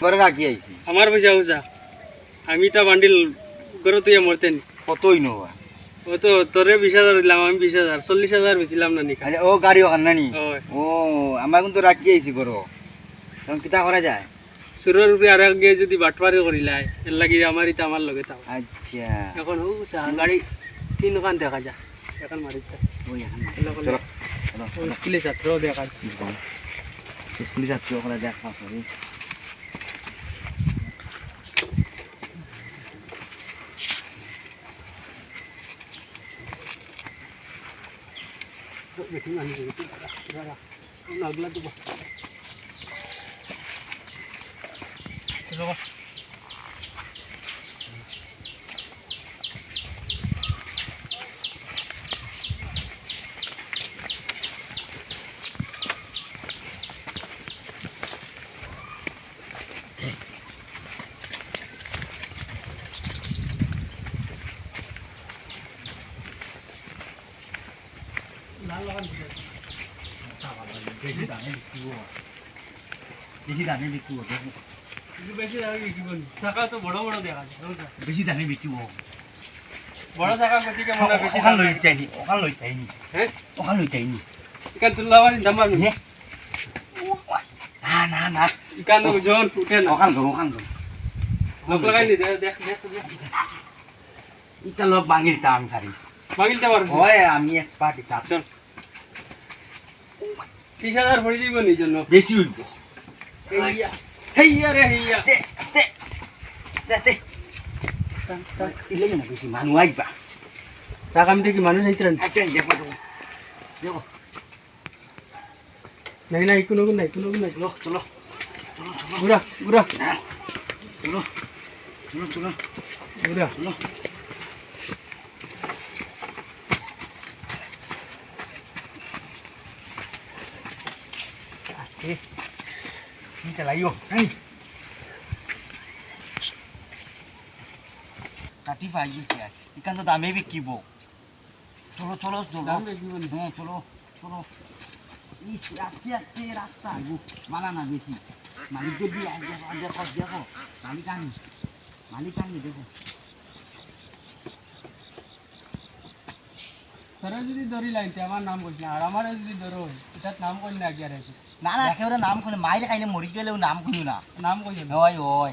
ঘরে রাখি আইছি। আমার পয়সা উজা আমি তা বান্ডিল গরো তুই মরতেন কতই নবা? ও তো তোরে বিশ হাজার দিলাম আমি বিশ হাজার চল্লিশ হাজার বেছিলাম না নিকা ও গাড়ি ওখান নানি ওই। ও আমার কিন্তু রাখি আইছি ঘর তখন কিতা করা যায়? সুরের উপরে আর গিয়ে যদি বাটপারি করিলাই এর লাগি আমার ইটা আমার লগে তাও আচ্ছা। এখন ও গাড়ি তিন দোকান দেখা যা এখন মারি স্কুলে ছাত্র দেখা স্কুলে যাচ্ছি ওখানে দেখা করি लागला तो বেশি দামে বিক্রি হব বেশি দামে বিক্রি হব বেশি দামে বিক্রি করি চাকা তো বড় বড় দেখা যায়? বেশি দামে বিক্রি হব বড় চাকা গতিকে মনে হয় বেশি ওখান লই চাইনি ওখান লই চাইনি হ্যাঁ ওখান লই চাইনি ইকান তুল্লা মারি দাম মারবি নে না না না ইকান জন উঠে না ওখান ধর ওখান ধর লোক লাগাই নি দেখ দেখ দেখ। ইটা লোক ভাঙি আমি হয় আমি এক্সপার্ট ত্রিশ হাজার ভরি দিব নি জন্য। বেশি হইব। হেইয়া। হেইয়া রে হেইয়া। সিলে না বেশি মানুষ আইবা। টাকা আমি দেখি মানুষ আচ্ছা দেখো দেখো নাই নাই কোনো নাই কোনো নাই। চলো চলো ঘুরা ঘুরা। চলো চলো চলো। ঘুরা। চলো। পাইছে এখান তো দামে বিকিব চলো চলো চলো দাম বেশি বলি হ্যাঁ চলো চলো আস্তে আস্তে রাস্তা মালা না বেশি মালিক যদি দেখো দেখো মালিক আনি মালিক আনি দেখো তোরা যদি ধরি লাইতে আমার নাম না আর আমার যদি ধরো এটার নাম কই না আছে না না কেউ নাম খুলে মাইরে খাইলে মরি গেলেও নাম খুলো না। নাম কই না ওই ওই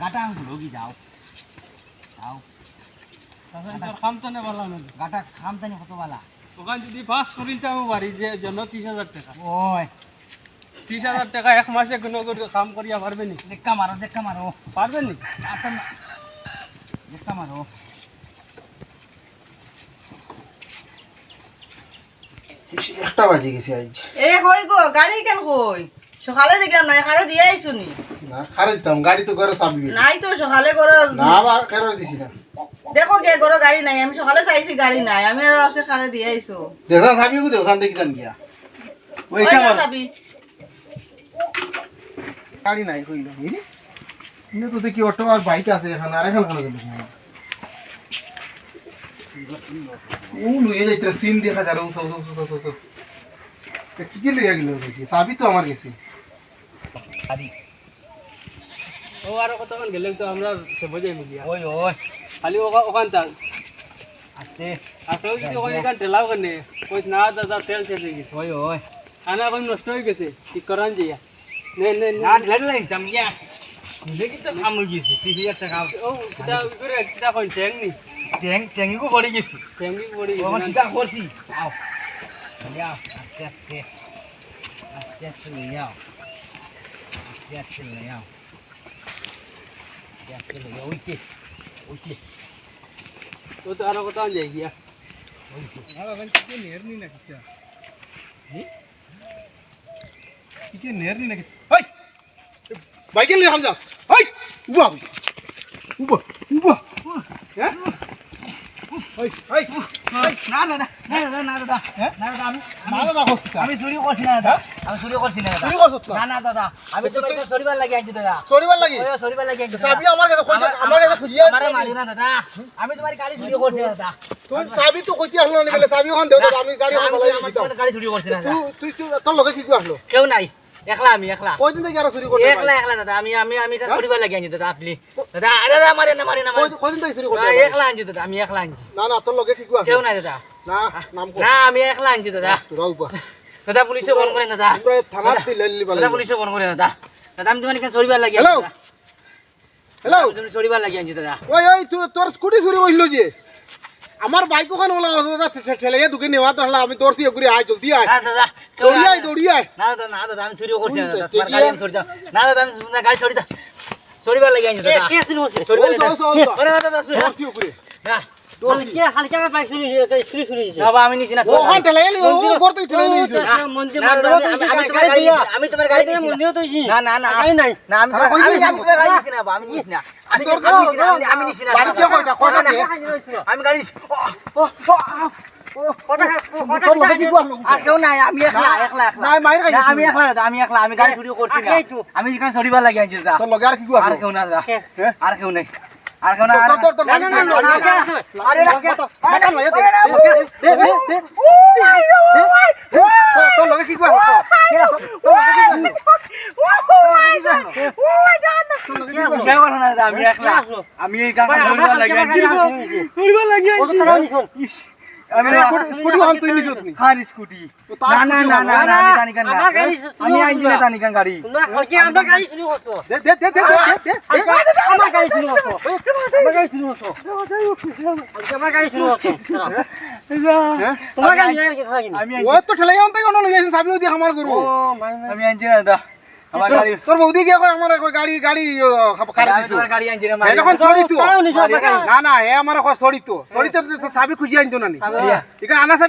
গাটা আঙ্গুল কি যাও। যাও। কাম তো না? গাটা খামতানি কত বালা ওখান যদি পাস করিতে আমি বাড়ি যে জন্য ত্রিশ হাজার টাকা। ওই ত্রিশ হাজার টাকা এক মাসে কোনো করে কাম করিয়া পারবে নি? দেখা মারো দেখা মারো পারবে নি? আপনার দেখা মারো একটা বাজে গেছে আজ এ কই গো? গাড়ি কেন কই? সকালে দেখলাম নাই খারে দিয়ে আইছো নি? না খারে দিতাম গাড়ি তো ঘরে চাবি নাই তো সকালে না বা খারে দিছি না? দেখো গে গাড়ি নাই আমি সকালে চাইছি গাড়ি নাই আমি আর আসে খারে দিয়ে আইছো। দেখা চাবি কো দেখি যান গিয়া। ওই ওইটা চাবি। গাড়ি নাই কইল ইনে তো দেখি অটো আর বাইক আছে এখানে আর এখানে কেন গেল ও লুয়ে যাইতে সিন দেখা যার ও সব সব সব সব সব কি কি লইয়া গেল দেখি? তো আমার গেছে। আদি। ও আরও কতক্ষণ গেলে তো আমরা সে বোঝাই মিলিয়া ওই ওই। খালি ওখা- ওখান তা। আস্তে। কেউ যদি ওখানে ঠেলাও কেনে কইস না দাদা তেল হয়ে গেছে ওই ওই। এখন নষ্ট হয়ে গেছে ঠিক করান যাইয়া নে নে নে। না ঢেলে ঢেলে নিতাম গিয়া দেখি তো কাম হয়ে গেছে তিরিশ হাজার টাকা। ও কিতা করে কিতা কই ট্যাং নি? ট্যাং ট্যাঙ্গিকও পড়ে গেছে ট্যাঙ্গি পড়ি ও আমার চিন্তা করছি আও যাও আস্তে আস্তে আস্তে আস্তে লই যাও আস্তে আস্তে লই যাও আস্তে আস্তে লই যাও ওইছে ওইছে ও তো আরও কত যাই গিয়া ওইছে কি নের নি নাকি ওই বাইকে লই হাম যাস ওই উবা বুঝ উবা উবা হ্যাঁ আমি চুরি করছি না দাদা আমি চুরি করছি না দাদা চুরি করছত না? না না দাদা আমি তো চুরিবার লাগি দাদা। লাগি? চুরিবার লাগি আনছি চাবি আমার কাছে খুঁজে আমার কাছে খুঁজিয়ে আমারে না দাদা। আমি তোমার গাড়ি চুরি করছি না দাদা। তুই চাবি তো কইতে আসলো না বলে চাবি ওখান দেও আমি গাড়ি ওখান বলাই আমার গাড়ি চুরি করছি না তুই তুই তোর লগে কি আসলো? কেউ নাই। একলা আমি একলা। কই দিন থেকে আর চুরি করতে একলা একলা দাদা আমি আমি আমি এটা চুরিবার লাগি আনছি দাদা আপনি। দাদা আরে দাদা মারে না মারে না মারে কই দিন থেকে চুরি করতে একলা আনছি দাদা আমি একলা আনছি। না না তোর লগে কি করে কেউ নাই দাদা। না নাম কো না আমি একলা আনছি দাদা। তোরা উপা দাদা পুলিশে ফোন করেন দাদা। তোরা থানাত দিলে লিলি দাদা পুলিশে ফোন করেন দাদা। দাদা আমি তোমার এখানে চুরিবার লাগি হ্যালো? তুমি চুরিবার লাগি আনছি দাদা। ওই ওই তুই- তোর স্কুটি চুরি হইল যে। আমার বাইক ওখানে ওলা ঠেলে ঢুকে নেওয়া তাহলে আমি দৌড়ছি ঘুরে আয় জলদি আয়। দৌড়ি আয় দৌড়ি আয়। না দাদা না দাদা আমি চুরিও করছি না দাদা তোমার গাড়ি ছড়ি দাও। না দাদা আমি গাড়ি ছড়ি দাও। ছড়িবার লাগি আইছি দাদা। কে চুরি করছে? ছড়িবার লাগি ওরে দাদা দৌড়ছি ঘুরে আমি নিছি না আমি গাড়ি আমি যেখানে চলিবার লাগে আর কেউ না আর কেউ নাই আর কেউ না তোর লগে কি করব আমি একলা আমি এই গান লাগি আনছি ধরিবার আমি স্কুটি আন তুই আমার গাড়ি আমি ও না দা আমার গাড়ি তোর বৌদি গিয়ে কয় আমার কয় গাড়ি গাড়ি খারে দিছো? তোমার গাড়ি আইনছি না এ যখন ছড়ি তো মারি। না না এ আমার কয় ছড়ি তো ছড়ি তো চাবি খুঁজি আনতো না নি চাবি। আনা